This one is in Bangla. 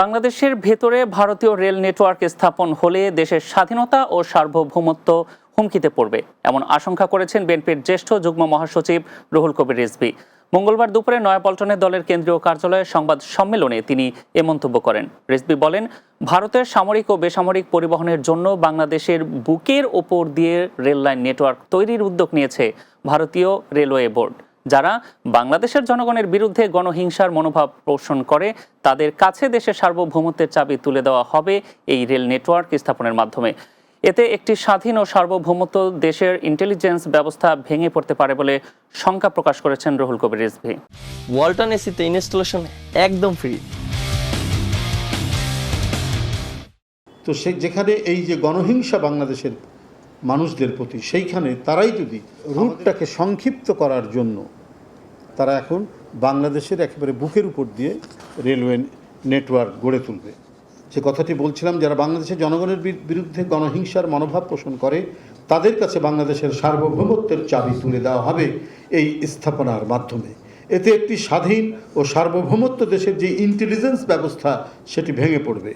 বাংলাদেশের ভেতরে ভারতীয় রেল নেটওয়ার্ক স্থাপন হলে দেশের স্বাধীনতা ও সার্বভৌমত্ব হুমকিতে পড়বে, এমন আশঙ্কা করেছেন বিএনপির জ্যেষ্ঠ যুগ্ম মহাসচিব রুহুল কবির রিজভী। মঙ্গলবার দুপুরে নয়াপল্টনে দলের কেন্দ্রীয় কার্যালয়ে সংবাদ সম্মেলনে তিনি এ মন্তব্য করেন। রিজভী বলেন, ভারতের সামরিক ও বেসামরিক পরিবহনের জন্য বাংলাদেশের বুকের ওপর দিয়ে রেল লাইন নেটওয়ার্ক তৈরির উদ্যোগ নিয়েছে ভারতীয় রেলওয়ে বোর্ড। যারা বাংলাদেশের জনগণের বিরুদ্ধে গণহিংসার মনোভাব পোষণ করে তাদের কাছে দেশের সার্বভৌমত্বের চাবি তুলে দেওয়া হবে এই রেল নেটওয়ার্ক স্থাপনের মাধ্যমে। এতে একটি স্বাধীন ও সার্বভৌমত্ব দেশের ইন্টেলিজেন্স ব্যবস্থা ভেঙে পড়তে পারে বলে শঙ্কা প্রকাশ করেছেন রুহুল কবির রিজভী ওয়ালটন এসিতে ইনস্টলেশন একদম ফ্রি তো সে যেখানে এই যে গণহিংসা বাংলাদেশের মানুষদের প্রতি সেইখানে তারাই যদি রুটটাকে সংক্ষিপ্ত করার জন্য তারা এখন বাংলাদেশের একেবারে বুকের উপর দিয়ে রেলওয়ে নেটওয়ার্ক গড়ে তুলবে। যে কথাটি বলছিলাম, যারা বাংলাদেশের জনগণের বিরুদ্ধে গণহিংসার মনোভাব পোষণ করে, তাদের কাছে বাংলাদেশের সার্বভৌমত্বের চাবি তুলে দেওয়া হবে এই স্থাপনার মাধ্যমে। এতে একটি স্বাধীন ও সার্বভৌমত্ব দেশের যে ইন্টেলিজেন্স ব্যবস্থা, সেটি ভেঙে পড়বে।